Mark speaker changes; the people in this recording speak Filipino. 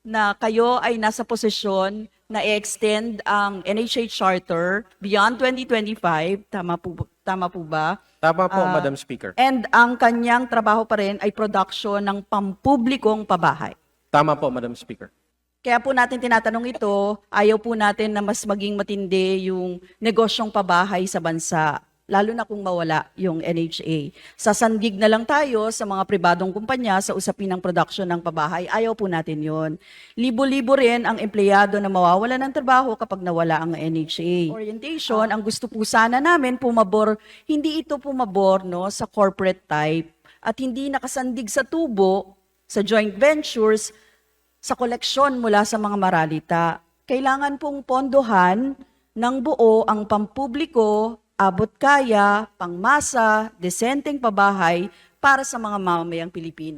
Speaker 1: na kayo ay nasa posisyon na i-extend ang NHA Charter beyond 2025. Tama po, tama po ba?
Speaker 2: Tama po,
Speaker 1: Ah,
Speaker 2: Madam Speaker.
Speaker 1: And ang kanyang trabaho pa rin ay production ng pampublikong pabahay.
Speaker 2: Tama po, Madam Speaker.
Speaker 1: Kaya po natin tinatanong ito, ayaw po natin na mas maging matindi yung negosyong pabahay sa bansa, lalo na kung mawala yung NHA. Sasandig na lang tayo sa mga pribadong kumpanya sa usapin ng production ng pabahay, ayaw po natin yon. Libo-libo rin ang empleyado na mawawala ng trabaho kapag nawala ang NHA. Orientation, ang gusto po sana namin pumabor, hindi ito pumabor no, sa corporate type at hindi nakasandig sa tubo, sa joint ventures, sa koleksyon mula sa mga maralita. Kailangan pong pondohan ng buo ang pampubliko, abot kaya, pangmasa, desenteng pabahay para sa mga mamamayang Pilipino.